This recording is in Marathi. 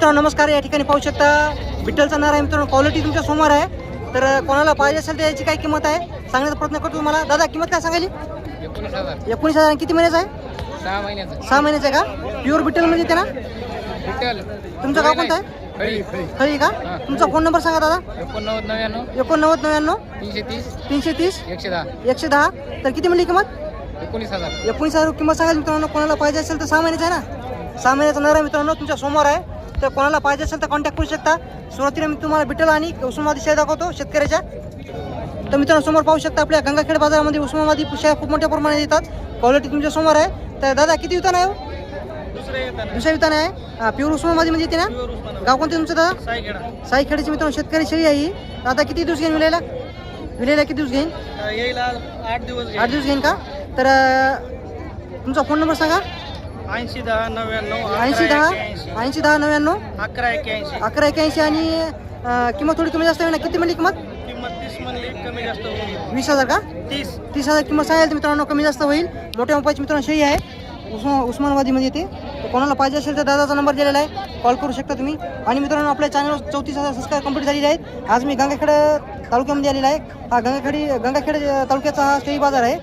मित्रांनो नमस्कार. या ठिकाणी पाहू शकता विठ्ठलचा नारा आहे मित्रांनो क्वालिटी तुमच्यासमोर आहे. तर कोणाला पाहिजे असेल तर याची काय किंमत आहे? सांगण्याचा प्रयत्न करतो तुम्हाला. दादा किंमत काय सांगायची एकोणीस हजार. किती महिन्याचा आहे? सहा महिन्याचं. आहे का? प्युअर विठ्ठल म्हणजे ते ना? तुमचं गाव कोणतं आहे? खरी का? तुमचा फोन नंबर सांगा दादा. एकोणनव्वद नव्याण्णव. एकोणनव्वद नव्याण्णव. तीनशे तीस. तीनशे तीस. एकशे दहा. एकशे दहा. तर किती म्हणली किंमत? एकोणीस हजार. एकोणीस हजार किंमत सांगाल मित्रांनो कोणाला पाहिजे असेल तर सहा महिन्याचा आहे ना? सहा महिन्याचा नर आहे मित्रांनो तुमच्यासमोर आहे. तर कोणाला पाहिजे असेल तर कॉन्टॅक्ट करू शकता. सुरुवातीला मी तुम्हाला विठ्ठल आणि उस्मानाबादी शेळ्या दाखवतो शेतकऱ्याच्या. तर मित्रांनो समोर पाहू शकता आपल्या गंगाखेड बाजारामध्ये उस्मानाबादी शेळ्या खूप मोठ्या प्रमाणात येतात. क्वालिटी तुमच्यासमोर आहे. तर दादा किती वितान आहे हो? दुसऱ्या वितान आहे. प्युअर उस्मानाबादी म्हणजे येते ना? गाव कोणते तुमचं दादा? साईखेडचे मित्रांनो शेतकरी शेळी आहे ही. दादा किती दिवस घेईन विलायला? विलायला किती दिवस घेईन? आठ दिवस आठ दिवस घेईन का? तर तुमचा फोन नंबर सांगा. ऐंशी दहा नव्याण्णव ऐंशी दहा? ऐंशी. दहा नव्याण्णव? अकरा एक्याऐंशी अकरा एक्याऐंशी आणि अं, किंमत थोडी कमी जास्त होईल ना? किती म्हणली किंमत? किंमत तीस म्हणली कमी जास्त होईल. वीस हजार का? तीस. तीस हजार किंमत सांगेल तर मित्रांनो कमी जास्त होईल. मोठ्या मोबाईलची मित्रांनो शेळी आहे. उस्मा उस्मानाबादीमध्ये येते तर कोणाला पाहिजे असेल तर दादाचा नंबर दिलेला आहे. कॉल करू शकता तुम्ही. आणि मित्रांनो आपल्या चॅनलवर चौतीस हजार सबस्क्राईब कंप्लीट झालेले आहेत. आज मी गंगाखेड तालुक्यामध्ये आलेला आहे. हा गंगाखेडी गंगाखेड तालुक्याचा हा शेळी बाजार आहे.